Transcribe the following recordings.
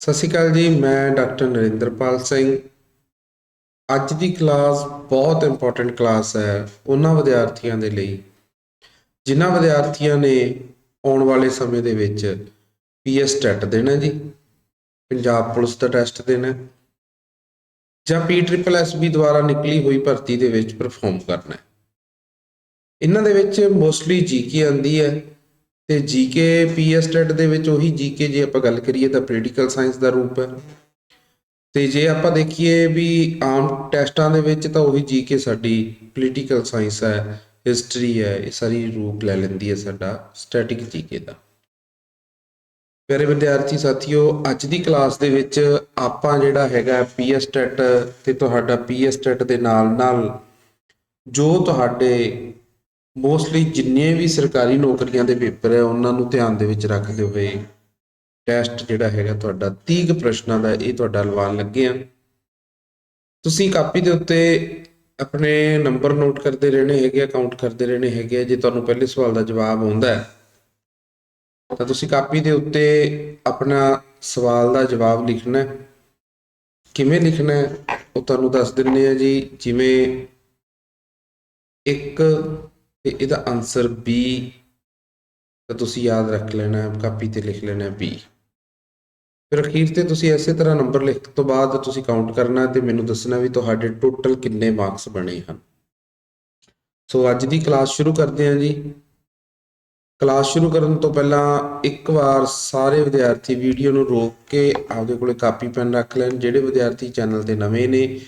ਸਤਿ ਸ਼੍ਰੀ ਅਕਾਲ ਜੀ, ਮੈਂ ਡਾਕਟਰ ਨਰਿੰਦਰਪਾਲ ਸਿੰਘ। ਅੱਜ ਦੀ ਕਲਾਸ ਬਹੁਤ ਇੰਪੋਰਟੈਂਟ ਕਲਾਸ ਹੈ ਉਹਨਾਂ ਵਿਦਿਆਰਥੀਆਂ ਦੇ ਲਈ। ਜਿਨ੍ਹਾਂ ਵਿਦਿਆਰਥੀਆਂ ਨੇ ਆਉਣ ਵਾਲੇ ਸਮੇਂ ਦੇ ਵਿੱਚ ਪੀਐਸ ਟੈਟ ਦੇਣਾ ਜੀ, ਪੰਜਾਬ ਪੁਲਿਸ ਦਾ ਟੈਸਟ ਦੇਣਾ, ਜਾਂ ਪੀ ਟ੍ਰਿਪਲ ਐਸਬੀ ਦੁਆਰਾ ਨਿਕਲੀ ਹੋਈ ਭਰਤੀ ਦੇ ਵਿੱਚ ਪਰਫਾਰਮ ਕਰਨਾ ਇਹਨਾਂ ਦੇ ਵਿੱਚ ਮੋਸਟਲੀ ਜੀਕੇ ਆਂਦੀ ਹੈ ਤੇ ਜੀਕੇ ਪੀਐਸ ਟੈਟ ਦੇ ਵਿੱਚ ਉਹੀ ਜੀਕੇ ਜੇ ਆਪਾਂ ਗੱਲ ਕਰੀਏ ਤਾਂ ਪੋਲੀਟੀਕਲ ਸਾਇੰਸ ਦਾ ਰੂਪ ਹੈ। ਤੇ ਜੇ ਆਪਾਂ ਦੇਖੀਏ ਵੀ ਆਮ ਟੈਸਟਾਂ ਦੇ ਵਿੱਚ ਤਾਂ ਉਹੀ ਜੀਕੇ ਸਾਡੀ ਪੋਲੀਟੀਕਲ ਸਾਇੰਸ ਹੈ ਹਿਸਟਰੀ ਹੈ, ਇਹ ਸਾਰੀ ਰੂਪ ਲੈ ਲੈਂਦੀ ਹੈ ਸਾਡਾ ਸਟੈਟਿਕ ਜੀਕੇ ਦਾ। ਪਿਆਰੇ ਵਿਦਿਆਰਥੀ ਸਾਥੀਓ, ਅੱਜ ਦੀ ਕਲਾਸ ਦੇ ਵਿੱਚ ਆਪਾਂ ਜਿਹੜਾ ਹੈਗਾ ਪੀਐਸ ਟੈਟ ਤੇ ਤੁਹਾਡਾ ਪੀਐਸ ਟੈਟ ਦੇ ਨਾਲ ਨਾਲ ਜੋ ਤੁਹਾਡੇ ਮੋਸਟਲੀ ਜਿੰਨੇ ਵੀ ਸਰਕਾਰੀ ਨੌਕਰੀਆਂ ਦੇ ਪੇਪਰ ਹੈ, ਉਹਨਾਂ ਨੂੰ ਧਿਆਨ ਦੇ ਵਿੱਚ ਰੱਖਦੇ ਹੋਏ ਟੈਸਟ ਜਿਹੜਾ ਹੈਗਾ ਤੁਹਾਡਾ 30 ਪ੍ਰਸ਼ਨਾਂ ਦਾ ਇਹ ਤੁਹਾਡਾ ਲਵਾਨ ਲੱਗੇ ਆ। ਤੁਸੀਂ ਕਾਪੀ ਦੇ ਉੱਤੇ ਆਪਣੇ ਨੰਬਰ ਨੋਟ ਕਰਦੇ ਰਹਿਣੇ ਹੈਗੇ ਆ ਕਾਊਂਟ ਕਰਦੇ ਰਹਿਣੇ ਹੈਗੇ ਆ। ਜੇ ਤੁਹਾਨੂੰ ਪਹਿਲੇ ਸਵਾਲ ਦਾ ਜਵਾਬ ਆਉਂਦਾ ਹੈ, ਤਾਂ ਤੁਸੀਂ ਕਾਪੀ ਦੇ ਉੱਤੇ ਆਪਣਾ ਸਵਾਲ ਦਾ ਜਵਾਬ ਲਿਖਣਾ ਹੈ। ਕਿਵੇਂ ਲਿਖਣਾ ਹੈ, ਉਹ ਤੁਹਾਨੂੰ ਦੱਸ ਦਿੰਨੇ ਆ ਜੀ। ਜਿਵੇਂ ਇੱਕ ਤੇ ਇਹਦਾ ਆਨਸਰ B ਤਾਂ ਤੁਸੀਂ ਯਾਦ ਰੱਖ ਲੈਣਾ ਹੈ ਕਾਪੀ ਤੇ ਲਿਖ ਲੈਣਾ ਹੈ B ਫਿਰ ਅਖੀਰ ਤੇ ਤੁਸੀਂ ਇਸੇ ਤਰ੍ਹਾਂ ਨੰਬਰ ਲਿਖ ਤੋਂ ਬਾਅਦ ਤੁਸੀਂ ਕਾਊਂਟ ਕਰਨਾ ਹੈ ਤੇ ਮੈਨੂੰ ਦੱਸਣਾ ਵੀ ਤੁਹਾਡੇ ਟੋਟਲ ਕਿੰਨੇ ਮਾਰਕਸ ਬਣੇ ਹਨ। ਸੋ ਅੱਜ ਦੀ ਕਲਾਸ ਸ਼ੁਰੂ ਕਰਦੇ ਹਾਂ ਜੀ। ਕਲਾਸ ਸ਼ੁਰੂ ਕਰਨ ਤੋਂ ਪਹਿਲਾਂ ਇੱਕ ਵਾਰ ਸਾਰੇ ਵਿਦਿਆਰਥੀ ਵੀਡੀਓ ਨੂੰ ਰੋਕ ਕੇ ਆਪਦੇ ਕੋਲੇ ਕਾਪੀ ਪੈਨ ਰੱਖ ਲੈਣ। ਜਿਹੜੇ ਵਿਦਿਆਰਥੀ ਚੈਨਲ ਤੇ ਨਵੇਂ ਨੇ,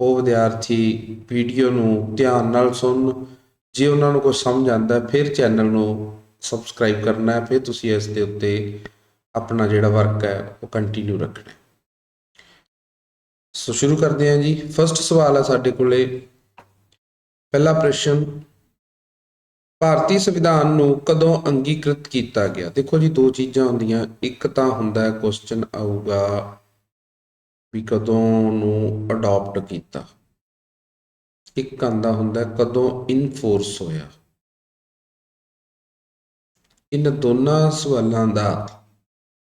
ਉਹ ਵਿਦਿਆਰਥੀ ਵੀਡੀਓ ਨੂੰ ਧਿਆਨ ਨਾਲ ਸੁਣਨ ਜੇ ਉਹਨਾਂ ਨੂੰ ਕੁਝ ਸਮਝ ਆਉਂਦਾ ਫਿਰ ਚੈਨਲ ਨੂੰ ਸਬਸਕ੍ਰਾਈਬ ਕਰਨਾ ਹੈ, ਫਿਰ ਤੁਸੀਂ ਇਸ ਦੇ ਉੱਤੇ ਆਪਣਾ ਜਿਹੜਾ ਵਰਕ ਹੈ, ਉਹ ਕੰਟੀਨਿਊ ਰੱਖਣਾ ਸੋ ਸ਼ੁਰੂ ਕਰਦੇ ਹਾਂ ਜੀ। ਫਰਸਟ ਸਵਾਲ ਹੈ ਸਾਡੇ ਕੋਲੇ। ਪਹਿਲਾ ਪ੍ਰਸ਼ਨ, ਭਾਰਤੀ ਸੰਵਿਧਾਨ ਨੂੰ ਕਦੋਂ ਅੰਗੀਕ੍ਰਿਤ ਕੀਤਾ ਗਿਆ? ਦੇਖੋ ਜੀ, ਦੋ ਚੀਜ਼ਾਂ ਹੁੰਦੀਆਂ। ਇੱਕ ਤਾਂ ਹੁੰਦਾ ਹੈ ਕੁਐਸਚਨ ਆਊਗਾ ਵੀ ਕਦੋਂ ਨੂੰ ਅਡਾਪਟ ਕੀਤਾ? ਇੱਕ ਆਂਦਾ ਹੁੰਦਾ, ਕਦੋਂ ਇਨਫੋਰਸ ਹੋਇਆ? ਇਨ ਦੋਨਾਂ ਸਵਾਲਾਂ ਦਾ,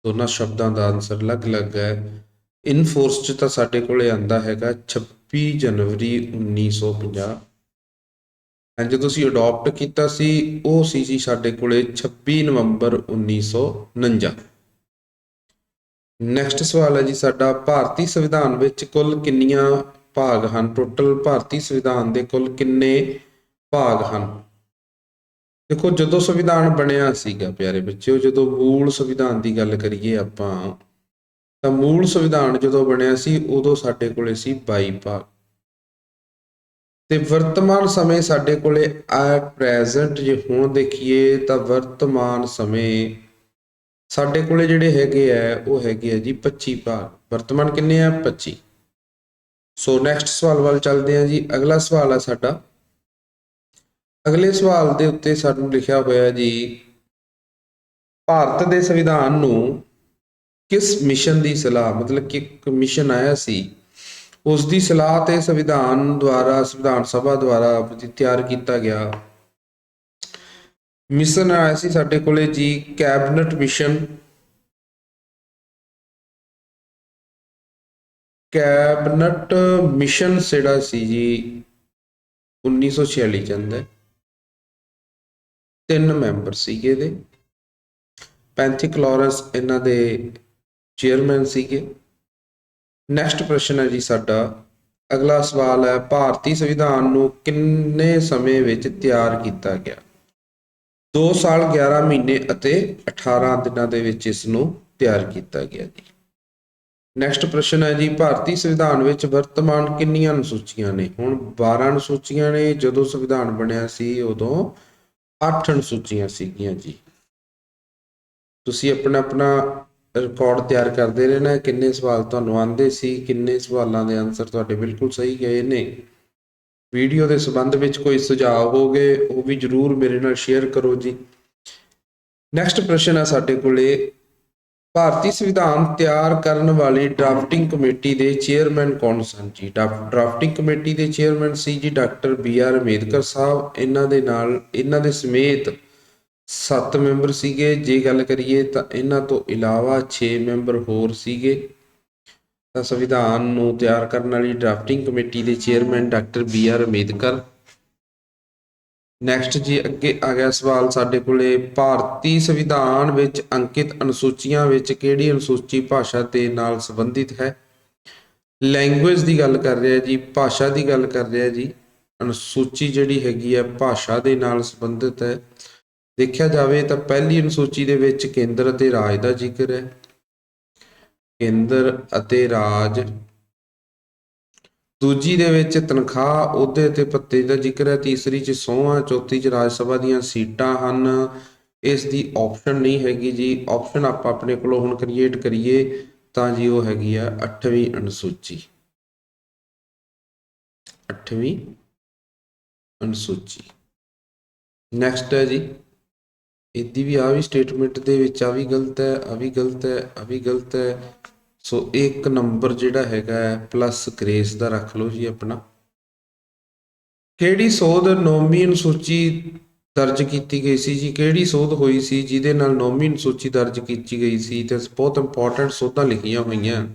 ਦੋਨਾਂ ਸ਼ਬਦਾਂ ਦਾ ਆਨਸਰ ਅਲੱਗ-ਅਲੱਗ ਹੈ। ਇਨਫੋਰਸ ਚ ਤਾਂ ਸਾਡੇ ਕੋਲੇ ਆਂਦਾ ਹੈਗਾ 26 ਜਨਵਰੀ 1950 ਐਂ ਜਦੋਂ ਅਸੀਂ ਅਡਾਪਟ ਕੀਤਾ ਸੀ, ਉਹ ਸੀ ਜੀ ਸਾਡੇ ਕੋਲੇ 26 ਨਵੰਬਰ 1949 ਨੈਕਸਟ ਸਵਾਲ ਹੈ ਜੀ ਸਾਡਾ, ਭਾਰਤੀ ਸੰਵਿਧਾਨ ਵਿੱਚ ਕੁੱਲ ਕਿੰਨੀਆਂ ਭਾਗ ਹਨ। ਟੋਟਲ ਭਾਰਤੀ ਸੰਵਿਧਾਨ ਦੇ ਕੁੱਲ ਕਿੰਨੇ ਭਾਗ ਹਨ? ਦੇਖੋ, ਜਦੋਂ ਸੰਵਿਧਾਨ ਬਣਿਆ ਸੀਗਾ ਪਿਆਰੇ ਬੱਚਿਓ, ਜਦੋਂ ਮੂਲ ਸੰਵਿਧਾਨ ਦੀ ਗੱਲ ਕਰੀਏ ਆਪਾਂ, ਤਾਂ ਮੂਲ ਸੰਵਿਧਾਨ ਜਦੋਂ ਬਣਿਆ ਸੀ, ਉਦੋਂ ਸਾਡੇ ਕੋਲੇ ਸੀ 22 ਭਾਗ। ਤੇ ਵਰਤਮਾਨ ਸਮੇਂ ਸਾਡੇ ਕੋਲੇ ਆ ਪ੍ਰੈਜ਼ੈਂਟ ਜੇ ਹੁਣ ਦੇਖੀਏ, ਤਾਂ ਵਰਤਮਾਨ ਸਮੇਂ ਸਾਡੇ ਕੋਲੇ ਜਿਹੜੇ ਹੈਗੇ ਆ, ਉਹ ਹੈਗੇ ਆ ਜੀ 25 ਭਾਗ। ਵਰਤਮਾਨ ਕਿੰਨੇ ਆ? 25 ਸੋ ਨੈਕਸਟ ਸਵਾਲ ਵੱਲ ਚੱਲਦੇ ਹਾਂ ਜੀ। ਅਗਲਾ ਸਵਾਲ ਹੈ ਸਾਡਾ। ਅਗਲੇ ਸਵਾਲ ਦੇ ਉੱਤੇ ਸਾਨੂੰ ਲਿਖਿਆ ਹੋਇਆ ਜੀ, ਭਾਰਤ ਦੇ ਸੰਵਿਧਾਨ ਨੂੰ ਕਿਸ ਮਿਸ਼ਨ ਦੀ ਸਲਾਹ, ਮਤਲਬ ਕਿ ਇੱਕ ਮਿਸ਼ਨ ਆਇਆ ਸੀ, ਉਸ ਦੀ ਸਲਾਹ ਤੇ ਸੰਵਿਧਾਨ ਦੁਆਰਾ, ਸੰਵਿਧਾਨ ਸਭਾ ਦੁਆਰਾ ਤਿਆਰ ਕੀਤਾ ਗਿਆ। ਮਿਸ਼ਨ ਆਇਆ ਸੀ ਸਾਡੇ ਕੋਲੇ ਜੀ, ਕੈਬਨਿਟ ਮਿਸ਼ਨ ਕੈਬਨਟ ਮਿਸ਼ਨ ਜਿਹੜਾ ਸੀ ਜੀ 1946 ਚ ਆਂਦਾ ਹੈ। ਤਿੰਨ ਮੈਂਬਰ ਸੀਗੇ ਇਹਦੇ। ਪੈਂਥਿਕ ਲਾਰੈਂਸ ਇਹਨਾਂ ਦੇ ਚੇਅਰਮੈਨ ਸੀਗੇ। ਨੈਕਸਟ ਪ੍ਰਸ਼ਨ ਹੈ ਜੀ ਸਾਡਾ। ਅਗਲਾ ਸਵਾਲ ਹੈ, ਭਾਰਤੀ ਸੰਵਿਧਾਨ ਨੂੰ ਕਿੰਨੇ ਸਮੇਂ ਵਿੱਚ ਤਿਆਰ ਕੀਤਾ ਗਿਆ? 2 ਸਾਲ 11 ਮਹੀਨੇ ਅਤੇ 18 ਦਿਨਾਂ ਦੇ ਵਿੱਚ ਇਸ ਨੂੰ ਤਿਆਰ ਕੀਤਾ ਗਿਆ ਜੀ। ਨੈਕਸਟ ਪ੍ਰਸ਼ਨ ਹੈ ਜੀ, ਭਾਰਤੀ ਸੰਵਿਧਾਨ ਵਿੱਚ ਵਰਤਮਾਨ ਕਿੰਨੀਆਂ ਅਨੁਸੂਚੀਆਂ ਨੇ? ਹੁਣ 12 ਅਨੁਸੂਚੀਆਂ ਨੇ, ਜਦੋਂ ਸੰਵਿਧਾਨ ਬਣਿਆ ਸੀ, ਉਦੋਂ 8 ਅਨੁਸੂਚੀਆਂ ਸੀਗੀਆਂ ਜੀ। ਤੁਸੀਂ ਆਪਣਾ ਆਪਣਾ ਰਿਕਾਰਡ ਤਿਆਰ ਕਰਦੇ ਰਹਿਣਾ, ਕਿੰਨੇ ਸਵਾਲ ਤੁਹਾਨੂੰ ਆਉਂਦੇ ਸੀ, ਕਿੰਨੇ ਸਵਾਲਾਂ ਦੇ ਆਨਸਰ ਤੁਹਾਡੇ ਬਿਲਕੁਲ ਸਹੀ ਗਏ ਨੇ। ਵੀਡੀਓ ਦੇ ਸੰਬੰਧ ਵਿੱਚ ਕੋਈ ਸੁਝਾਅ ਹੋਗੇ ਉਹ ਵੀ ਜਰੂਰ ਮੇਰੇ ਨਾਲ ਸ਼ੇਅਰ ਕਰੋ ਜੀ। ਨੈਕਸਟ ਪ੍ਰਸ਼ਨ ਹੈ ਸਾਡੇ ਕੋਲੇ ਭਾਰਤੀ ਸੰਵਿਧਾਨ ਤਿਆਰ ਕਰਨ ਵਾਲੀ ਡਰਾਫਟਿੰਗ ਕਮੇਟੀ ਦੇ ਚੇਅਰਮੈਨ ਕੌਣ ਸਨ ਜੀ? ਡਰਾਫਟਿੰਗ ਕਮੇਟੀ ਦੇ ਚੇਅਰਮੈਨ ਸੀ ਜੀ doctor B R Ambedkar Sahib. ਇਹਨਾਂ ਦੇ ਨਾਲ, ਇਹਨਾਂ ਦੇ ਸਮੇਤ 7 ਮੈਂਬਰ ਸੀਗੇ। ਜੇ ਗੱਲ ਕਰੀਏ ਤਾਂ ਇਹਨਾਂ ਤੋਂ ਇਲਾਵਾ 6 ਮੈਂਬਰ ਹੋਰ ਸੀਗੇ। ਤਾਂ ਸੰਵਿਧਾਨ ਨੂੰ ਤਿਆਰ ਕਰਨ ਵਾਲੀ ਡਰਾਫਟਿੰਗ ਕਮੇਟੀ ਦੇ chairman doctor B R Ambedkar next ਜੀ ਅੱਗੇ ਆ ਗਿਆ ਸਵਾਲ ਸਾਡੇ ਕੋਲੇ, ਭਾਰਤੀ ਸੰਵਿਧਾਨ ਵਿੱਚ ਅੰਕਿਤ ਅਨੁਸੂਚੀਆਂ ਵਿੱਚ ਕਿਹੜੀ ਅਨੁਸੂਚੀ ਭਾਸ਼ਾ ਦੇ ਨਾਲ ਸੰਬੰਧਿਤ ਹੈ? ਲੈਂਗੁਏਜ ਦੀ ਗੱਲ ਕਰ ਰਿਹਾ ਜੀ, ਭਾਸ਼ਾ ਦੀ ਗੱਲ ਕਰ ਰਿਹਾ ਜੀ, ਅਨੁਸੂਚੀ ਜਿਹੜੀ ਹੈਗੀ ਹੈ ਭਾਸ਼ਾ ਦੇ ਨਾਲ ਸੰਬੰਧਿਤ ਹੈ। ਦੇਖਿਆ ਜਾਵੇ ਤਾਂ ਪਹਿਲੀ ਅਨੁਸੂਚੀ ਦੇ ਵਿੱਚ ਕੇਂਦਰ ਅਤੇ ਰਾਜ ਦਾ ਜ਼ਿਕਰ ਹੈ। ਕੇਂਦਰ ਅਤੇ ਰਾਜ ਦੂਜੀ ਦੇ ਵਿੱਚ ਤਨਖਾਹ ਅਹੁਦੇ ਤੇ ਭੱਤੇ ਦਾ ਜ਼ਿਕਰ ਹੈ, ਤੀਸਰੀ ਚ ਸੋਹਾਂ, ਚੌਥੀ ਚ ਰਾਜ ਸਭਾ ਦੀਆਂ ਸੀਟਾਂ ਹਨ। ਇਸ ਦੀ ਆਪਸ਼ਨ ਨਹੀਂ ਹੈਗੀ ਜੀ। ਆਪਸ਼ਨ ਆਪਾਂ ਆਪਣੇ ਕੋਲੋਂ ਹੁਣ ਕ੍ਰੀਏਟ ਕਰੀਏ, ਤਾਂ ਜੀ ਉਹ ਹੈਗੀ ਆ 8ਵੀਂ ਅਨੁਸੂਚੀ। 8ਵੀਂ ਅਨੁਸੂਚੀ। ਨੈਕਸਟ ਹੈ ਜੀ। ਇਹਦੀ ਵੀ ਆ ਵੀ ਸਟੇਟਮੈਂਟ ਦੇ ਵਿੱਚ ਆ ਵੀ ਗਲਤ ਹੈ ਆ ਵੀ ਗਲਤ ਹੈ ਆ ਵੀ ਗਲਤ ਹੈ। ਸੋ ਇੱਕ ਨੰਬਰ ਜਿਹੜਾ ਹੈਗਾ ਪਲੱਸ ਗ੍ਰੇਸ ਦਾ ਰੱਖ ਲਓ ਜੀ ਆਪਣਾ। ਕਿਹੜੀ ਸੋਧ ਨੌਵੀਂ ਅਨੁਸੂਚੀ ਦਰਜ ਕੀਤੀ ਗਈ ਸੀ ਜੀ? ਕਿਹੜੀ ਸੋਧ ਹੋਈ ਸੀ ਜਿਹਦੇ ਨਾਲ ਨੌਵੀਂ ਅਨੁਸੂਚੀ ਦਰਜ ਕੀਤੀ ਗਈ ਸੀ? ਤੇ ਬਹੁਤ ਇੰਪੋਰਟੈਂਟ ਸੋਧਾਂ ਲਿਖੀਆਂ ਹੋਈਆਂ।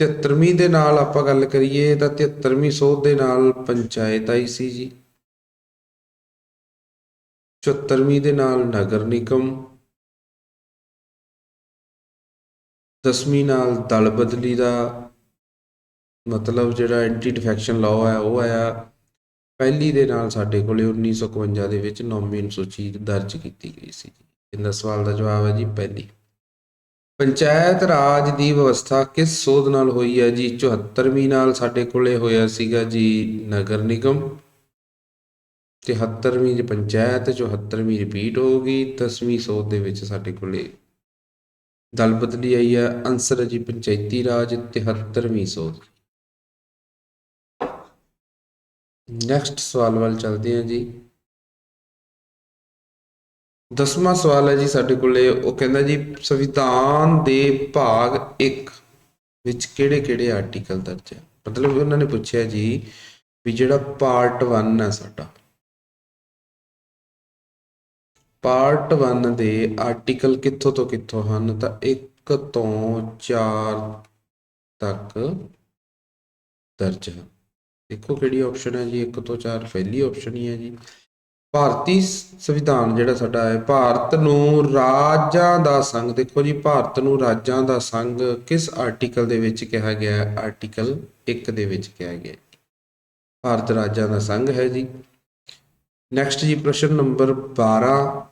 73ਵੀਂ ਦੇ ਨਾਲ ਆਪਾਂ ਗੱਲ ਕਰੀਏ ਤਾਂ 73ਵੀਂ ਸੋਧ ਦੇ ਨਾਲ ਪੰਚਾਇਤ ਆਈ ਸੀ ਜੀ। 74ਵੀਂ ਦੇ ਨਾਲ ਨਗਰ ਨਿਗਮ। ਦਸਵੀਂ ਨਾਲ ਦਲ ਬਦਲੀ ਦਾ ਮਤਲਬ ਜਿਹੜਾ ਐਂਟੀ ਡਿਫੈਕਸ਼ਨ ਲਾਅ ਹੈ, ਉਹ ਆਇਆ। ਪਹਿਲੀ ਦੇ ਨਾਲ ਸਾਡੇ ਕੋਲੇ 1951 ਦੇ ਵਿੱਚ ਨੌਵੀਂ ਅਨੁਸੂਚੀ ਦਰਜ ਕੀਤੀ ਗਈ ਸੀ। ਇਹਦਾ ਸਵਾਲ ਦਾ ਜਵਾਬ ਹੈ ਜੀ ਪਹਿਲੀ। ਪੰਚਾਇਤ ਰਾਜ ਦੀ ਵਿਵਸਥਾ ਕਿਸ ਸੋਧ ਨਾਲ ਹੋਈ ਹੈ ਜੀ? 74ਵੀਂ ਨਾਲ ਸਾਡੇ ਕੋਲੇ ਹੋਇਆ ਸੀਗਾ ਜੀ ਨਗਰ ਨਿਗਮ। 73ਵੀਂ ਚ ਪੰਚਾਇਤ 74ਵੀਂ ਰਿਪੀਟ ਹੋਊਗੀ 10ਵੀਂ ਸੋਧ ਦੇ ਵਿੱਚ ਸਾਡੇ ਕੋਲੇ ਦਲ ਬਦਲੀ ਆਈ ਹੈ ਆਨਸਰ ਹੈ ਜੀ ਪੰਚਾਇਤੀ ਰਾਜ 73ਵੀਂ ਸੋਧ। ਨੈਕਸਟ ਸਵਾਲ ਵੱਲ ਚੱਲਦੇ ਹਾਂ ਜੀ। ਦਸਵਾਂ ਸਵਾਲ ਹੈ ਜੀ ਸਾਡੇ ਕੋਲੇ, ਉਹ ਕਹਿੰਦਾ ਜੀ, ਸੰਵਿਧਾਨ ਦੇ ਭਾਗ 1 ਵਿੱਚ ਕਿਹੜੇ-ਕਿਹੜੇ ਆਰਟੀਕਲ ਦਰਜ ਹੈ? ਮਤਲਬ ਉਹਨਾਂ ਨੇ ਪੁੱਛਿਆ ਜੀ ਵੀ ਜਿਹੜਾ ਪਾਰਟ 1 ਹੈ ਸਾਡਾ ਪਾਰਟ 1 ਦੇ ਆਰਟੀਕਲ ਕਿੱਥੋਂ ਤੋਂ ਕਿੱਥੋਂ ਹਨ? ਤਾਂ 1 ਤੋਂ 4 ਤੱਕ ਦਰਜ ਹਨ। ਦੇਖੋ ਕਿਹੜੀ ਆਪਸ਼ਨ ਹੈ ਜੀ 1 ਤੋਂ 4 ਪਹਿਲੀ ਆਪਸ਼ਨ ਹੀ ਹੈ ਜੀ। ਭਾਰਤੀ ਸੰਵਿਧਾਨ ਜਿਹੜਾ ਸਾਡਾ ਹੈ, ਭਾਰਤ ਨੂੰ ਰਾਜਾਂ ਦਾ ਸੰਘ, ਦੇਖੋ ਜੀ, ਭਾਰਤ ਨੂੰ ਰਾਜਾਂ ਦਾ ਸੰਘ ਕਿਸ ਆਰਟੀਕਲ ਦੇ ਵਿੱਚ ਕਿਹਾ ਗਿਆ ਹੈ? ਆਰਟੀਕਲ 1 ਦੇ ਵਿੱਚ ਕਿਹਾ ਗਿਆ ਭਾਰਤ ਰਾਜਾਂ ਦਾ ਸੰਘ ਹੈ ਜੀ। ਨੈਕਸਟ ਜੀ ਪ੍ਰਸ਼ਨ ਨੰਬਰ 12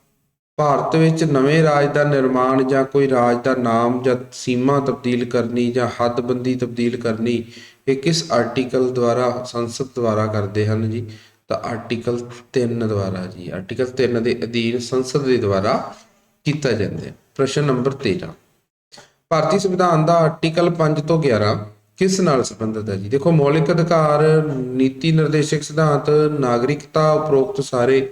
ਭਾਰਤ ਵਿੱਚ ਨਵੇਂ ਰਾਜ ਦਾ ਨਿਰਮਾਣ ਜਾਂ ਕੋਈ ਰਾਜ ਦਾ ਨਾਮ ਜਾਂ ਸੀਮਾ ਤਬਦੀਲ ਕਰਨੀ ਜਾਂ ਹੱਦਬੰਦੀ ਤਬਦੀਲ ਕਰਨੀ, ਇਹ ਕਿਸ ਆਰਟੀਕਲ ਦੁਆਰਾ, ਸੰਸਦ ਦੁਆਰਾ ਕਰਦੇ ਹਨ ਜੀ? ਤਾਂ ਆਰਟੀਕਲ 3 ਦੁਆਰਾ ਜੀ। ਆਰਟੀਕਲ 3 ਦੇ ਅਧੀਨ ਸੰਸਦ ਦੇ ਦੁਆਰਾ ਕੀਤਾ ਜਾਂਦਾ ਹੈ। ਪ੍ਰਸ਼ਨ ਨੰਬਰ 13 ਭਾਰਤੀ ਸੰਵਿਧਾਨ ਦਾ ਆਰਟੀਕਲ 5 ਤੋਂ 11 ਕਿਸ ਨਾਲ ਸੰਬੰਧਿਤ ਹੈ ਜੀ? ਦੇਖੋ, ਮੌਲਿਕ ਅਧਿਕਾਰ, ਨੀਤੀ ਨਿਰਦੇਸ਼ਕ ਸਿਧਾਂਤ, ਨਾਗਰਿਕਤਾ ਉਪਰੋਕਤ ਸਾਰੇ।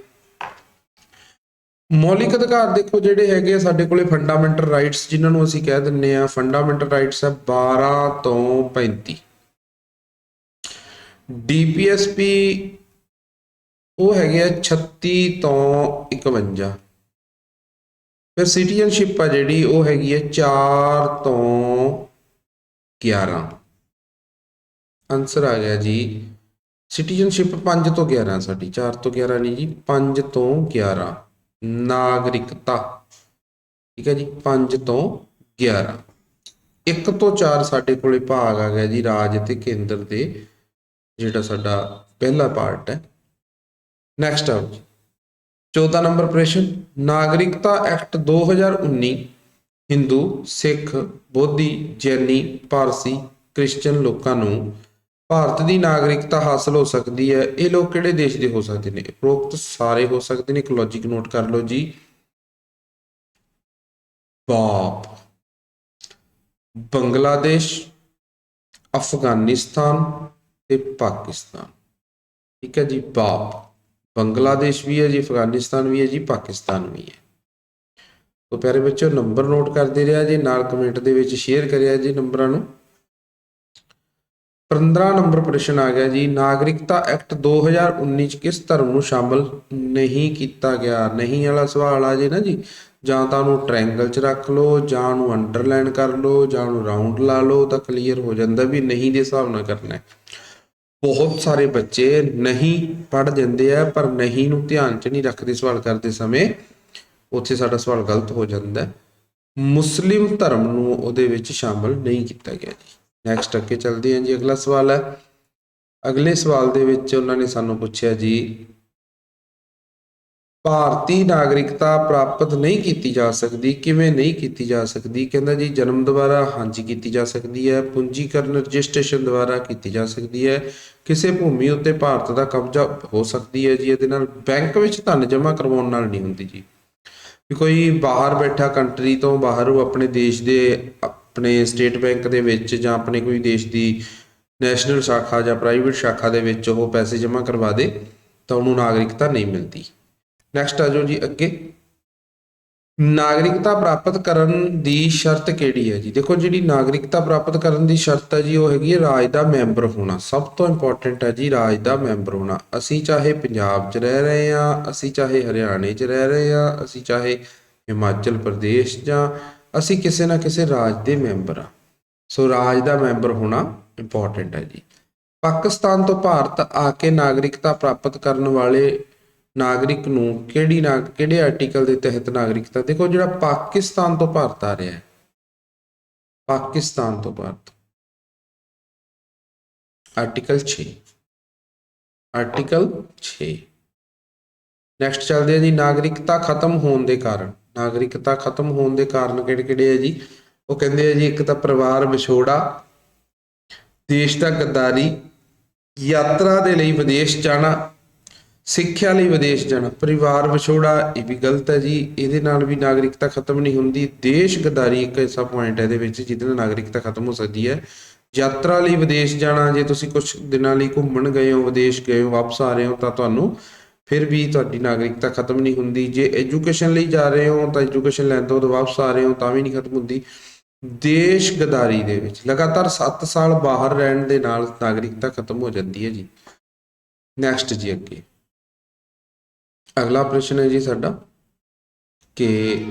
ਮੌਲਿਕ ਅਧਿਕਾਰ ਦੇਖੋ, ਜਿਹੜੇ ਹੈਗੇ ਆ, ਸਾਡੇ ਕੋਲੇ ਫੰਡਾਮੈਂਟਲ ਰਾਈਟਸ ਜਿਨ੍ਹਾਂ ਨੂੰ ਅਸੀਂ ਕਹਿ ਦਿੰਨੇ ਆ ਫੰਡਾਮੈਂਟਲ ਰਾਈਟਸ ਹੈ 12 ਤੋਂ 35 ਡੀਪੀਐਸਪੀ ਉਹ ਹੈਗੇ ਆ 36 ਤੋਂ 51 ਫਿਰ ਸਿਟੀਜ਼ਨਸ਼ਿਪ ਆ ਜਿਹੜੀ, ਉਹ ਹੈਗੀ ਹੈ 4 ਤੋਂ 11 ਆਨਸਰ ਆ ਗਿਆ ਜੀ। ਸਿਟੀਜ਼ਨਸ਼ਿਪ 5 ਤੋਂ 11 ਸਾਡੀ। 4 ਤੋਂ 11 ਨਹੀਂ ਜੀ 5 ਤੋਂ 11 ਨਾਗਰਿਕਤਾ। ਠੀਕ ਹੈ ਜੀ 5 ਤੋਂ 11 1 ਤੋਂ 4 ਸਾਡੇ ਕੋਲੇ ਭਾਗ ਆ ਗਿਆ ਜੀ, ਰਾਜ ਤੇ ਕੇਂਦਰ ਦੇ ਜਿਹੜਾ ਸਾਡਾ ਪਹਿਲਾ ਪਾਰਟ ਹੈ। ਨੈਕਸਟ ਆਓ ਜੀ। 14 ਨੰਬਰ ਪ੍ਰਸ਼ਨ, ਨਾਗਰਿਕਤਾ ਐਕਟ 2019 ਹਿੰਦੂ ਸਿੱਖ ਬੋਧੀ ਜੈਨੀ ਪਾਰਸੀ ਕ੍ਰਿਸਚੀਅਨ ਲੋਕਾਂ ਨੂੰ ਭਾਰਤ ਦੀ ਨਾਗਰਿਕਤਾ ਹਾਸਲ ਹੋ ਸਕਦੀ ਹੈ। ਇਹ ਲੋਕ ਕਿਹੜੇ ਦੇਸ਼ ਦੇ ਹੋ ਸਕਦੇ ਨੇ? ਉਪਰੋਕਤ ਸਾਰੇ ਹੋ ਸਕਦੇ ਨੇ। ਇੱਕ ਲੌਜੀਕ ਨੋਟ ਕਰ ਲਓ ਜੀ। ਬਾਪ। ਬੰਗਲਾਦੇਸ਼, ਅਫਗਾਨਿਸਤਾਨ ਤੇ ਪਾਕਿਸਤਾਨ। ਠੀਕ ਹੈ ਜੀ, ਬਾਪ। ਬੰਗਲਾਦੇਸ਼ ਵੀ ਹੈ ਜੀ, ਅਫਗਾਨਿਸਤਾਨ ਵੀ ਹੈ ਜੀ, ਪਾਕਿਸਤਾਨ ਵੀ ਹੈ। ਤੋ ਪਿਆਰੇ ਬੱਚਿਓ, ਨੰਬਰ ਨੋਟ ਕਰਦੇ ਰਿਹਾ ਜੀ। ਨਾਲ ਕਮੈਂਟ ਦੇ ਵਿੱਚ ਸ਼ੇਅਰ ਕਰਿਆ ਜੀ ਨੰਬਰਾਂ ਨੂੰ। 15 ਨੰਬਰ ਪ੍ਰਸ਼ਨ ਆ ਗਿਆ ਜੀ। ਨਾਗਰਿਕਤਾ ਐਕਟ 2019 ਚ ਕਿਸ ਧਰਮ ਨੂੰ ਸ਼ਾਮਲ ਨਹੀਂ ਕੀਤਾ ਗਿਆ? ਨਹੀਂ ਵਾਲਾ ਸਵਾਲ ਆ ਜੇ ਨਾ ਜੀ। ਜਾਂ ਤਾਂ ਉਹਨੂੰ ਟ੍ਰਾਇੰਗਲ ਚ ਰੱਖ ਲਓ, ਜਾਂ ਉਹਨੂੰ ਅੰਡਰਲਾਈਨ ਕਰ ਲਓ, ਜਾਂ ਉਹਨੂੰ ਰਾਉਂਡ ਲਾ ਲਓ ਤਾਂ ਕਲੀਅਰ ਹੋ ਜਾਂਦਾ ਵੀ ਨਹੀਂ ਦੇ ਹਿਸਾਬ ਨਾਲ ਕਰਨਾ ਹੈ। ਬਹੁਤ ਸਾਰੇ ਬੱਚੇ ਨਹੀਂ ਪੜ ਜਾਂਦੇ ਆ, ਪਰ ਨਹੀਂ ਨੂੰ ਧਿਆਨ ਚ ਨਹੀਂ ਰੱਖਦੇ ਸਵਾਲ ਕਰਦੇ ਸਮੇਂ। ਉੱਥੇ ਸਾਡਾ ਸਵਾਲ ਗਲਤ ਹੋ ਜਾਂਦਾ ਹੈ। ਮੁਸਲਿਮ ਧਰਮ ਨੂੰ ਉਹਦੇ ਵਿੱਚ ਸ਼ਾਮਲ ਨਹੀਂ ਕੀਤਾ ਗਿਆ ਜੀ। ਨੈਕਸਟ ਅੱਗੇ ਚੱਲਦੇ ਹਾਂ ਜੀ, ਅਗਲਾ ਸਵਾਲ ਹੈ। ਅਗਲੇ ਸਵਾਲ ਦੇ ਵਿੱਚ ਉਹਨਾਂ ਨੇ ਸਾਨੂੰ ਪੁੱਛਿਆ ਜੀ, ਭਾਰਤੀ ਨਾਗਰਿਕਤਾ ਪ੍ਰਾਪਤ ਨਹੀਂ ਕੀਤੀ ਜਾ ਸਕਦੀ, ਕਿਵੇਂ ਨਹੀਂ ਕੀਤੀ ਜਾ ਸਕਦੀ? ਕਹਿੰਦਾ ਜੀ, ਜਨਮ ਦੁਆਰਾ ਹਾਂਜੀ ਕੀਤੀ ਜਾ ਸਕਦੀ ਹੈ, ਪੂੰਜੀਕਰਨ ਰਜਿਸਟ੍ਰੇਸ਼ਨ ਦੁਆਰਾ ਕੀਤੀ ਜਾ ਸਕਦੀ ਹੈ, ਕਿਸੇ ਭੂਮੀ ਉੱਤੇ ਭਾਰਤ ਦਾ ਕਬਜ਼ਾ ਹੋ ਸਕਦੀ ਹੈ ਜੀ, ਇਹਦੇ ਨਾਲ ਬੈਂਕ ਵਿੱਚ ਧਨ ਜਮ੍ਹਾਂ ਕਰਵਾਉਣ ਨਾਲ ਨਹੀਂ ਹੁੰਦੀ ਜੀ। ਵੀ ਕੋਈ ਬਾਹਰ ਬੈਠਾ ਕੰਟਰੀ ਤੋਂ ਬਾਹਰ ਉਹ ਆਪਣੇ ਦੇਸ਼ ਦੇ ਆਪਣੇ ਸਟੇਟ ਬੈਂਕ ਦੇ ਵਿੱਚ ਜਾਂ ਆਪਣੇ ਕੋਈ ਦੇਸ਼ ਦੀ ਨੈਸ਼ਨਲ ਸ਼ਾਖਾ ਜਾਂ ਪ੍ਰਾਈਵੇਟ ਸ਼ਾਖਾ ਦੇ ਵਿੱਚ ਉਹ ਪੈਸੇ ਜਮ੍ਹਾਂ ਕਰਵਾ ਦੇ, ਤਾਂ ਉਹਨੂੰ ਨਾਗਰਿਕਤਾ ਨਹੀਂ ਮਿਲਦੀ। ਨੈਕਸਟ ਆ ਜਾਓ ਜੀ ਅੱਗੇ। ਨਾਗਰਿਕਤਾ ਪ੍ਰਾਪਤ ਕਰਨ ਦੀ ਸ਼ਰਤ ਕਿਹੜੀ ਹੈ ਜੀ? ਦੇਖੋ ਜਿਹੜੀ ਨਾਗਰਿਕਤਾ ਪ੍ਰਾਪਤ ਕਰਨ ਦੀ ਸ਼ਰਤ ਹੈ ਜੀ, ਉਹ ਹੈਗੀ ਹੈ ਰਾਜ ਦਾ ਮੈਂਬਰ ਹੋਣਾ। ਸਭ ਤੋਂ ਇੰਪੋਰਟੈਂਟ ਹੈ ਜੀ ਰਾਜ ਦਾ ਮੈਂਬਰ ਹੋਣਾ। ਅਸੀਂ ਚਾਹੇ ਪੰਜਾਬ 'ਚ ਰਹਿ ਰਹੇ ਹਾਂ, ਅਸੀਂ ਚਾਹੇ ਹਰਿਆਣੇ 'ਚ ਰਹਿ ਰਹੇ ਹਾਂ, ਅਸੀਂ ਚਾਹੇ ਹਿਮਾਚਲ ਪ੍ਰਦੇਸ਼ ਜਾਂ ਅਸੀਂ ਕਿਸੇ ਨਾ ਕਿਸੇ ਰਾਜ ਦੇ ਮੈਂਬਰ ਆ ਸੋ ਰਾਜ ਦਾ ਮੈਂਬਰ ਹੋਣਾ ਇੰਪੋਰਟੈਂਟ ਹੈ ਜੀ। ਪਾਕਿਸਤਾਨ ਤੋਂ ਭਾਰਤ ਆ ਕੇ ਨਾਗਰਿਕਤਾ ਪ੍ਰਾਪਤ ਕਰਨ ਵਾਲੇ ਨਾਗਰਿਕ ਨੂੰ ਕਿਹੜੀ ਨਾ ਕਿਹੜੇ ਆਰਟੀਕਲ ਦੇ ਤਹਿਤ ਨਾਗਰਿਕਤਾ? ਦੇਖੋ ਜਿਹੜਾ ਪਾਕਿਸਤਾਨ ਤੋਂ ਭਾਰਤ ਆ ਰਿਹਾ ਹੈ। ਪਾਕਿਸਤਾਨ ਤੋਂ ਭਾਰਤ। ਆਰਟੀਕਲ 6 ਆਰਟੀਕਲ 6 ਨੈਕਸਟ ਚੱਲਦੇ ਆ ਜੀ, ਨਾਗਰਿਕਤਾ ਖਤਮ ਹੋਣ ਦੇ ਕਾਰਨ। ਨਾਗਰਿਕਤਾ ਖਤਮ ਹੋਣ ਦੇ ਕਾਰਨ ਕਿਹੜੇ ਕਿਹੜੇ ਆ ਜੀ? ਉਹ ਕਹਿੰਦੇ ਆ ਜੀ, ਇੱਕ ਤਾਂ ਪਰਿਵਾਰ ਵਿਛੋੜਾ, ਦੇਸ਼ ਦਾ ਗੱਦਾਰੀ, ਯਾਤਰਾ ਦੇ ਲਈ ਵਿਦੇਸ਼ ਜਾਣਾ, ਸਿੱਖਿਆ ਲਈ ਵਿਦੇਸ਼ ਜਾਣਾ। ਪਰਿਵਾਰ ਵਿਛੋੜਾ, ਇਹ ਵੀ ਗਲਤ ਹੈ ਜੀ। ਇਹਦੇ ਨਾਲ ਵੀ ਨਾਗਰਿਕਤਾ ਖਤਮ ਨਹੀਂ ਹੁੰਦੀ। ਦੇਸ਼ ਗਦਾਰੀ ਇੱਕ ਐਸਾ ਪੁਆਇੰਟ ਹੈ ਇਹਦੇ ਵਿੱਚ ਜਿਹਦੇ ਨਾਲ ਨਾਗਰਿਕਤਾ ਖਤਮ ਹੋ ਸਕਦੀ ਹੈ। ਯਾਤਰਾ ਲਈ ਵਿਦੇਸ਼ ਜਾਣਾ, ਜੇ ਤੁਸੀਂ ਕੁਝ ਦਿਨਾਂ ਲਈ ਘੁੰਮਣ ਗਏ ਹੋ, ਵਿਦੇਸ਼ ਗਏ ਹੋ, ਵਾਪਸ ਆ ਰਹੇ ਹੋ, ਤਾਂ ਤੁਹਾਨੂੰ ਫਿਰ ਵੀ ਤੁਹਾਡੀ ਨਾਗਰਿਕਤਾ ਖਤਮ ਨਹੀਂ ਹੁੰਦੀ। ਜੇ ਐਜੂਕੇਸ਼ਨ ਲਈ ਜਾ ਰਹੇ ਹੋ ਤਾਂ ਐਜੂਕੇਸ਼ਨ ਲੈਣ ਤੋਂ ਵਾਪਸ ਆ ਰਹੇ ਹੋ ਤਾਂ ਵੀ ਨਹੀਂ ਖਤਮ ਹੁੰਦੀ। ਦੇਸ਼ ਗਦਾਰੀ ਦੇ ਵਿੱਚ ਲਗਾਤਾਰ 7 ਸਾਲ ਬਾਹਰ ਰਹਿਣ ਦੇ ਨਾਲ ਨਾਗਰਿਕਤਾ ਖਤਮ ਹੋ ਜਾਂਦੀ ਹੈ ਜੀ। ਨੈਕਸਟ ਜੀ ਅੱਗੇ। ਅਗਲਾ ਪ੍ਰਸ਼ਨ ਹੈ ਜੀ ਸਾਡਾ ਕਿ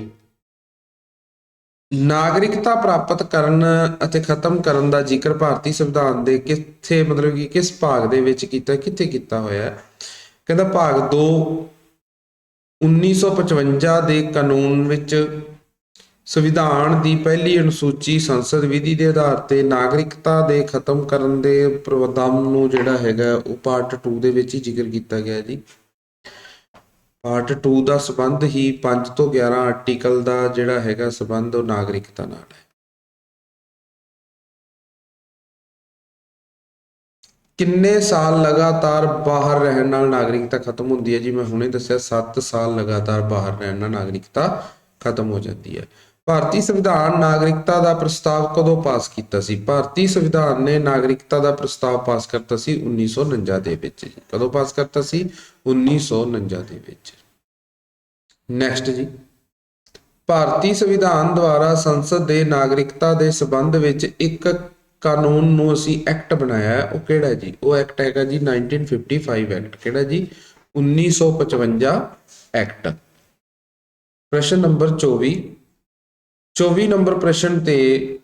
ਨਾਗਰਿਕਤਾ ਪ੍ਰਾਪਤ ਕਰਨ ਅਤੇ ਖਤਮ ਕਰਨ ਦਾ ਜ਼ਿਕਰ ਭਾਰਤੀ ਸੰਵਿਧਾਨ ਦੇ ਕਿੱਥੇ ਮਤਲਬ ਕਿ ਕਿਸ ਭਾਗ ਦੇ ਵਿੱਚ ਕੀਤਾ, ਕਿੱਥੇ ਕੀਤਾ ਹੋਇਆ ਹੈ? ਕਹਿੰਦਾ ਭਾਗ 2 1955 ਦੇ ਕਾਨੂੰਨ ਵਿੱਚ ਸੰਵਿਧਾਨ ਦੀ ਪਹਿਲੀ ਅਨੁਸੂਚੀ ਸੰਸਦ ਵਿਧੀ ਦੇ ਆਧਾਰ ਤੇ ਨਾਗਰਿਕਤਾ ਦੇ ਖਤਮ ਕਰਨ ਦੇ ਪ੍ਰਬੰਧਨ ਨੂੰ ਜਿਹੜਾ ਹੈਗਾ ਉਹ ਪਾਰਟ 2 ਦੇ ਵਿੱਚ ਹੀ ਜ਼ਿਕਰ ਕੀਤਾ ਗਿਆ ਜੀ। ਪਾਰਟ 2 ਦਾ ਸਬੰਧ ਹੀ 5 ਤੋਂ 11 ਆਰਟੀਕਲ ਦਾ ਜਿਹੜਾ ਹੈਗਾ ਸਬੰਧ ਉਹ ਨਾਗਰਿਕਤਾ ਨਾਲ ਹੈ। ਕਿੰਨੇ ਸਾਲ ਲਗਾਤਾਰ ਬਾਹਰ ਰਹਿਣ ਨਾਲ ਨਾਗਰਿਕਤਾ ਖਤਮ ਹੁੰਦੀ ਹੈ? ਜੀ, ਮੈਂ ਹੁਣੇ ਦੱਸਿਆ 7 ਸਾਲ ਲਗਾਤਾਰ ਬਾਹਰ ਰਹਿਣ ਨਾਲ ਨਾਗਰਿਕਤਾ ਖਤਮ ਹੋ ਜਾਂਦੀ ਹੈ। ਭਾਰਤੀ ਸੰਵਿਧਾਨ ਨਾਗਰਿਕਤਾ ਦਾ ਪ੍ਰਸਤਾਵ ਕਦੋਂ ਪਾਸ ਕੀਤਾ ਸੀ? ਭਾਰਤੀ ਸੰਵਿਧਾਨ ਨੇ ਨਾਗਰਿਕਤਾ ਦਾ ਪ੍ਰਸਤਾਵ ਪਾਸ ਕਰਤਾ ਸੀ 1949 ਦੇ ਵਿੱਚ ਜੀ। ਕਦੋਂ ਪਾਸ ਕਰਤਾ ਸੀ? 1949 ਦੇ ਵਿੱਚ। ਨੈਕਸਟ ਜੀ। ਭਾਰਤੀ ਸੰਵਿਧਾਨ ਦੁਆਰਾ ਸੰਸਦ ਦੇ ਨਾਗਰਿਕਤਾ ਦੇ ਸੰਬੰਧ ਵਿੱਚ ਇੱਕ ਕਾਨੂੰਨ ਨੂੰ ਅਸੀਂ ਐਕਟ ਬਣਾਇਆ ਹੈ, ਉਹ ਕਿਹੜਾ ਜੀ? ਉਹ ਐਕਟ ਹੈਗਾ ਜੀ 1955 ਐਕਟ, ਕਿਹੜਾ ਜੀ? 1955 ਐਕਟ। ਪ੍ਰਸ਼ਨ ਨੰਬਰ 24 24 ਨੰਬਰ ਪ੍ਰਸ਼ਨ ਤੇ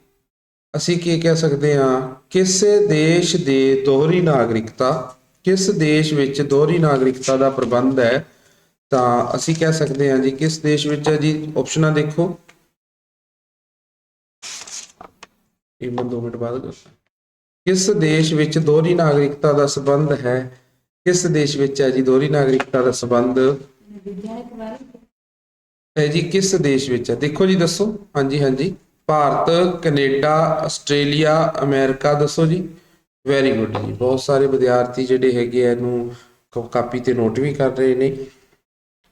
ਅਸੀਂ ਕੀ ਕਹਿ ਸਕਦੇ ਹਾਂ? ਕਿਸੇ ਦੇਸ਼ ਦੇ ਦੋਹਰੀ ਨਾਗਰਿਕਤਾ, ਕਿਸ ਦੇਸ਼ ਵਿੱਚ ਦੋਹਰੀ ਨਾਗਰਿਕਤਾ ਦਾ ਪ੍ਰਬੰਧ ਹੈ, ਤਾਂ ਅਸੀਂ ਕਹਿ ਸਕਦੇ ਹਾਂ ਜੀ ਕਿਸ ਦੇਸ਼ ਵਿੱਚ ਹੈ ਜੀ? ਆਪਸ਼ਨਾਂ ਦੇਖੋ। ਇਹ ਮੈਂ 2 ਮਿੰਟ ਬਾਅਦ ਦੱਸਾਂ ਕਿਸ ਦੇਸ਼ ਵਿੱਚ ਦੋਹਰੀ ਨਾਗਰਿਕਤਾ ਦਾ ਸੰਬੰਧ ਹੈ? ਕਿਸ ਦੇਸ਼ ਵਿੱਚ ਹੈ ਜੀ ਦੋਹਰੀ ਨਾਗਰਿਕਤਾ ਦਾ ਸੰਬੰਧ? ਹੈ ਜੀ, ਕਿਸ ਦੇਸ਼ ਵਿੱਚ ਹੈ? ਦੇਖੋ ਜੀ, ਦੱਸੋ। ਹਾਂਜੀ ਹਾਂਜੀ। ਭਾਰਤ, ਕੈਨੇਡਾ, ਆਸਟ੍ਰੇਲੀਆ, ਅਮਰੀਕਾ, ਦੱਸੋ ਜੀ। ਵੈਰੀ ਗੁੱਡ ਜੀ। ਬਹੁਤ ਸਾਰੇ ਵਿਦਿਆਰਥੀ ਜਿਹੜੇ ਹੈਗੇ ਆ, ਇਹਨੂੰ ਕਾਪੀ ਤੇ ਨੋਟ ਵੀ ਕਰ ਰਹੇ ਨੇ।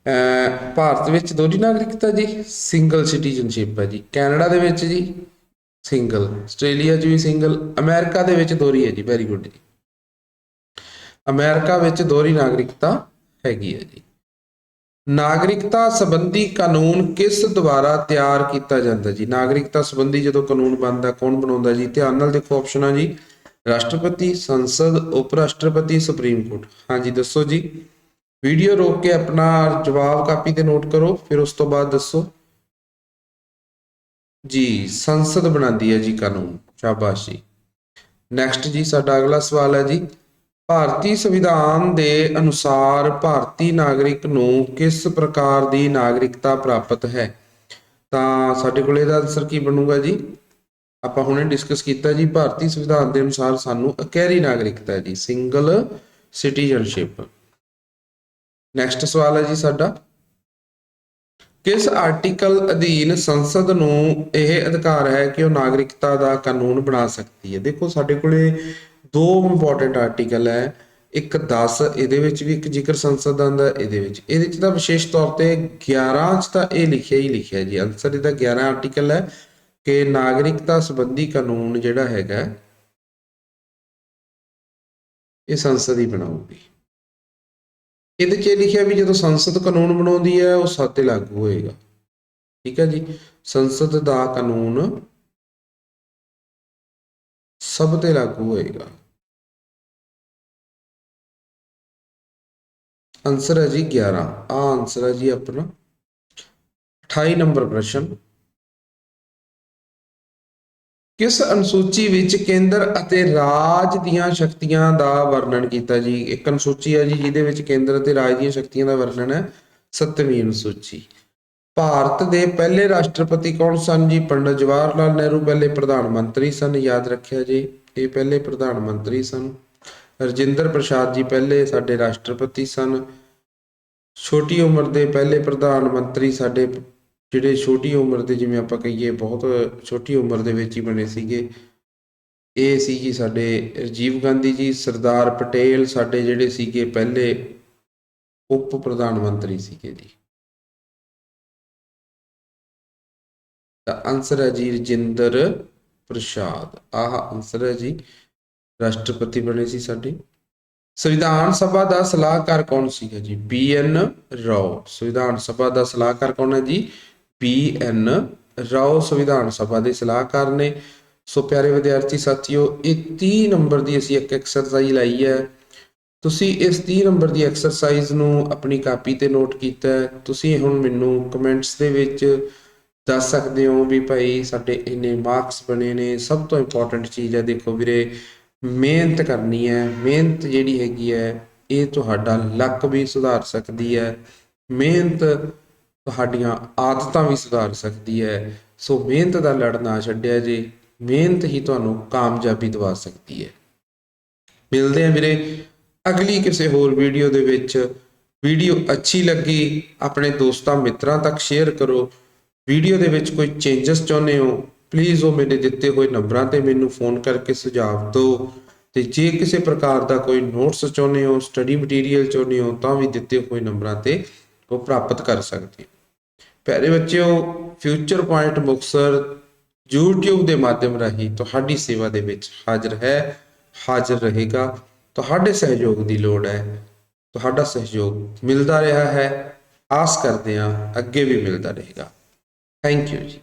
ਅਹ ਭਾਰਤ ਵਿੱਚ ਦੋਹਰੀ ਨਾਗਰਿਕਤਾ ਜੀ? ਸਿੰਗਲ ਸਿਟੀਜ਼ਨਸ਼ਿਪ ਹੈ ਜੀ। ਕੈਨੇਡਾ ਦੇ ਵਿੱਚ ਜੀ? ਸਿੰਗਲ। ਆਸਟ੍ਰੇਲੀਆ 'ਚ ਵੀ ਸਿੰਗਲ, ਅਮਰੀਕਾ ਦੇ ਵਿੱਚ ਦੋਹਰੀ ਹੈ ਜੀ ਵੈਰੀ ਗੁੱਡ ਜੀ। ਅਮਰੀਕਾ ਵਿੱਚ ਦੋਹਰੀ ਨਾਗਰਿਕਤਾ ਹੈਗੀ ਹੈ ਜੀ। ਨਾਗਰਿਕਤਾ ਸੰਬੰਧੀ ਕਾਨੂੰਨ ਕਿਸ ਦੁਆਰਾ ਤਿਆਰ ਕੀਤਾ ਜਾਂਦਾ ਜੀ? ਨਾਗਰਿਕਤਾ ਸੰਬੰਧੀ ਜਦੋਂ ਕਾਨੂੰਨ ਬਣਦਾ, ਕੌਣ ਬਣਾਉਂਦਾ ਜੀ? ਧਿਆਨ ਨਾਲ ਦੇਖੋ ਆਪਸ਼ਨਾਂ ਜੀ। ਰਾਸ਼ਟਰਪਤੀ, ਸੰਸਦ ਉਪ ਰਾਸ਼ਟਰਪਤੀ ਸੁਪਰੀਮ ਕੋਰਟ। ਹਾਂਜੀ ਦੱਸੋ ਜੀ। ਵੀਡੀਓ ਰੋਕ ਕੇ ਆਪਣਾ ਜਵਾਬ ਕਾਪੀ ਤੇ ਨੋਟ ਕਰੋ, ਫਿਰ ਉਸ ਤੋਂ ਬਾਅਦ ਦੱਸੋ। ਜੀ, ਸੰਸਦ ਬਣਾਉਂਦੀ ਹੈ ਜੀ ਕਾਨੂੰਨ, ਸ਼ਾਬਾਸ਼। ਜੀ ਨੈਕਸਟ ਜੀ, ਸਾਡਾ ਅਗਲਾ ਸਵਾਲ ਹੈ ਜੀ। ਭਾਰਤੀ ਸੰਵਿਧਾਨ ਦੇ ਅਨੁਸਾਰ ਭਾਰਤੀ ਨਾਗਰਿਕ ਨੂੰ ਕਿਸ ਪ੍ਰਕਾਰ ਦੀ ਨਾਗਰਿਕਤਾ ਪ੍ਰਾਪਤ ਹੈ? ਤਾਂ ਸਾਡੇ ਕੋਲ ਇਹਦਾ ਆਨਸਰ ਕੀ ਬਣੂਗਾ ਜੀ? ਆਪਾਂ ਹੁਣੇ ਡਿਸਕਸ ਕੀਤਾ ਜੀ, ਭਾਰਤੀ ਸੰਵਿਧਾਨ ਦੇ ਅਨੁਸਾਰ ਸਾਨੂੰ ਅਕੈਰੀ ਨਾਗਰਿਕਤਾ ਹੈ ਜੀ ਸਿੰਗਲ ਸਿਟੀਜ਼ਨਸ਼ਿਪ ਨੈਕਸਟ ਸਵਾਲ ਹੈ ਜੀ ਸਾਡਾ। ਕਿਸ ਆਰਟੀਕਲ ਅਧੀਨ ਸੰਸਦ ਨੂੰ ਇਹ ਅਧਿਕਾਰ ਹੈ ਕਿ ਉਹ ਨਾਗਰਿਕਤਾ ਦਾ ਕਾਨੂੰਨ ਬਣਾ ਸਕਦੀ ਹੈ? ਦੇਖੋ, ਸਾਡੇ ਕੋਲੇ ਦੋ ਇੰਪੋਰਟੈਂਟ ਆਰਟੀਕਲ ਹੈ। ਇੱਕ 10 ਇਹਦੇ ਵਿੱਚ ਵੀ ਇੱਕ ਜ਼ਿਕਰ ਸੰਸਦ ਦਾ ਆਉਂਦਾ ਇਹਦੇ ਵਿੱਚ। ਇਹਦੇ ਵਿੱਚ ਤਾਂ ਵਿਸ਼ੇਸ਼ ਤੌਰ ਤੇ 11 ਚ ਤਾਂ ਇਹ ਲਿਖਿਆ ਹੀ ਲਿਖਿਆ ਜੀ। ਆਨਸਰ ਇਹਦਾ 11 ਆਰਟੀਕਲ ਹੈ ਕਿ ਨਾਗਰਿਕਤਾ ਸੰਬੰਧੀ ਕਾਨੂੰਨ ਜਿਹੜਾ ਹੈਗਾ, ਇਹ ਸੰਸਦ ਹੀ ਬਣਾਊਗੀ। ਇਹਦੇ 'ਚ ਇਹ ਲਿਖਿਆ ਵੀ ਜਦੋਂ ਸੰਸਦ ਕਾਨੂੰਨ ਬਣਾਉਂਦੀ ਹੈ, ਉਹ ਸਭ ਤੇ ਲਾਗੂ ਹੋਏਗਾ। ਠੀਕ ਹੈ ਜੀ? ਸੰਸਦ ਦਾ ਕਾਨੂੰਨ ਸਭ ਤੇ ਲਾਗੂ ਹੋਏਗਾ। ਆਨਸਰ ਹੈ ਜੀ 11 ਆ ਆਨਸਰ ਹੈ ਜੀ ਆਪਣਾ 28 ਨੰਬਰ ਪ੍ਰਸ਼ਨ। ਕਿਸ ਅਨੁਸੂਚੀ ਵਿੱਚ ਕੇਂਦਰ ਅਤੇ ਰਾਜ ਦੀਆਂ ਸ਼ਕਤੀਆਂ ਦਾ ਵਰਣਨ ਕੀਤਾ ਜੀ? ਇੱਕ ਅਨੁਸੂਚੀ ਹੈ ਜੀ, ਜਿਹਦੇ ਵਿੱਚ ਕੇਂਦਰ ਅਤੇ ਰਾਜ ਦੀਆਂ ਸ਼ਕਤੀਆਂ ਦਾ ਵਰਣਨ ਹੈ। ਸੱਤਵੀਂ ਅਨੁਸੂਚੀ। ਭਾਰਤ ਦੇ ਪਹਿਲੇ ਰਾਸ਼ਟਰਪਤੀ ਕੌਣ ਸਨ ਜੀ? ਪੰਡਤ ਜਵਾਹਰ ਲਾਲ ਨਹਿਰੂ ਪਹਿਲੇ ਪ੍ਰਧਾਨ ਮੰਤਰੀ ਸਨ, ਯਾਦ ਰੱਖਿਆ ਜੀ। ਇਹ ਪਹਿਲੇ ਪ੍ਰਧਾਨ ਮੰਤਰੀ ਸਨ। ਰਜਿੰਦਰ ਪ੍ਰਸਾਦ ਜੀ ਪਹਿਲੇ ਸਾਡੇ ਰਾਸ਼ਟਰਪਤੀ ਸਨ। ਛੋਟੀ ਉਮਰ ਦੇ ਪਹਿਲੇ ਪ੍ਰਧਾਨ ਮੰਤਰੀ ਸਾਡੇ ਜਿਹੜੇ ਛੋਟੀ ਉਮਰ ਦੇ, ਜਿਵੇਂ ਆਪਾਂ ਕਹੀਏ ਬਹੁਤ ਛੋਟੀ ਉਮਰ ਦੇ ਵਿੱਚ ਹੀ ਬਣੇ ਸੀਗੇ। ਇਹ ਸੀ ਜੀ ਸਾਡੇ ਰਾਜੀਵ ਗਾਂਧੀ ਜੀ, ਸਰਦਾਰ ਪਟੇਲ ਸਾਡੇ ਜਿਹੜੇ ਸੀਗੇ ਪਹਿਲੇ ਉਪ ਪ੍ਰਧਾਨ ਮੰਤਰੀ ਸੀਗੇ ਜੀ। ਤਾਂ ਆਨਸਰ ਹੈ ਜੀ ਰਜਿੰਦਰ ਪ੍ਰਸਾਦ। ਆਹ ਆਨਸਰ ਹੈ ਜੀ ਰਾਸ਼ਟਰਪਤੀ ਬਣੇ ਸੀ ਸਾਡੇ। ਸੰਵਿਧਾਨ ਸਭਾ ਦਾ ਸਲਾਹਕਾਰ ਕੌਣ ਸੀਗਾ ਜੀ? B N Rao. ਸੰਵਿਧਾਨ ਸਭਾ ਦਾ ਸਲਾਹਕਾਰ ਕੌਣ ਹੈ ਜੀ? ਬੀ ਐਨ ਰਾਓ ਸੰਵਿਧਾਨ ਸਭਾ ਦੇ ਸਲਾਹਕਾਰ ਨੇ। ਸੋ ਪਿਆਰੇ ਵਿਦਿਆਰਥੀ ਸਾਥੀਓ, ਇਹ 30 ਨੰਬਰ ਦੀ ਅਸੀਂ ਇੱਕ ਐਕਸਰਸਾਈਜ਼ ਲਾਈ ਹੈ। ਤੁਸੀਂ ਇਸ 30 ਨੰਬਰ ਦੀ ਐਕਸਰਸਾਈਜ਼ ਨੂੰ ਆਪਣੀ ਕਾਪੀ ਤੇ ਨੋਟ ਕੀਤਾ ਤੁਸੀਂ ਹੁਣ ਮੈਨੂੰ ਕਮੈਂਟਸ ਦੇ ਵਿੱਚ ਦੱਸ ਸਕਦੇ ਹੋ ਵੀ ਭਾਈ ਸਾਡੇ ਇੰਨੇ ਮਾਰਕਸ ਬਣੇ ਨੇ। ਸਭ ਤੋਂ ਇੰਪੋਰਟੈਂਟ ਚੀਜ਼ ਹੈ, ਦੇਖੋ ਵੀਰੇ, ਮਿਹਨਤ ਕਰਨੀ ਹੈ। ਮਿਹਨਤ ਜਿਹੜੀ ਹੈਗੀ ਹੈ, ਇਹ ਤੁਹਾਡਾ ਲੱਕ ਵੀ ਸੁਧਾਰ ਸਕਦੀ ਹੈ। ਮਿਹਨਤ ਤੁਹਾਡੀਆਂ ਆਦਤਾਂ ਵੀ ਸੁਧਾਰ ਸਕਦੀ ਹੈ। ਸੋ ਮਿਹਨਤ ਦਾ ਲੜ ਨਾ ਛੱਡਿਆ ਜੇ, ਮਿਹਨਤ ਹੀ ਤੁਹਾਨੂੰ ਕਾਮਯਾਬੀ ਦਿਵਾ ਸਕਦੀ ਹੈ। ਮਿਲਦੇ ਹਾਂ ਵੀਰੇ ਅਗਲੀ ਕਿਸੇ ਹੋਰ ਵੀਡੀਓ ਦੇ ਵਿੱਚ। ਵੀਡੀਓ ਅੱਛੀ ਲੱਗੀ, ਆਪਣੇ ਦੋਸਤਾਂ ਮਿੱਤਰਾਂ ਤੱਕ ਸ਼ੇਅਰ ਕਰੋ। ਵੀਡੀਓ ਦੇ ਵਿੱਚ ਕੋਈ ਚੇਂਜਸ ਚਾਹੁੰਦੇ ਹੋ ਪਲੀਜ਼ ਉਹ ਮੇਰੇ ਦਿੱਤੇ ਹੋਏ ਨੰਬਰਾਂ ਤੇ ਮੈਨੂੰ ਫੋਨ ਕਰਕੇ ਸੁਝਾਅ ਦਿਓ। ਤੇ ਜੇ ਕਿਸੇ ਪ੍ਰਕਾਰ ਦਾ ਕੋਈ ਨੋਟਸ ਚਾਹੁੰਦੇ ਹੋ ਸਟੱਡੀ ਮਟੀਰੀਅਲ ਚਾਹੁੰਦੇ ਹੋ, ਤਾਂ ਵੀ ਦਿੱਤੇ ਹੋਏ ਨੰਬਰਾਂ ਤੇ ਉਹ ਪ੍ਰਾਪਤ ਕਰ ਸਕਦੇ ਹੋ। ਪਿਆਰੇ ਬੱਚਿਓ ਫਿਊਚਰ ਪੁਆਇੰਟ ਮੁਕਸਰ YouTube ਦੇ ਮਾਧਿਅਮ ਰਾਹੀਂ ਤੁਹਾਡੀ ਸੇਵਾ ਦੇ ਵਿੱਚ ਹਾਜ਼ਰ ਹੈ, ਹਾਜ਼ਰ ਰਹੇਗਾ। ਤੁਹਾਡੇ ਸਹਿਯੋਗ ਦੀ ਲੋੜ ਹੈ, ਤੁਹਾਡਾ ਸਹਿਯੋਗ ਮਿਲਦਾ ਰਿਹਾ ਹੈ। ਆਸ ਕਰਦੇ ਹਾਂ ਅੱਗੇ ਵੀ ਮਿਲਦਾ ਰਹੇਗਾ। ਥੈਂਕ ਯੂ ਜੀ।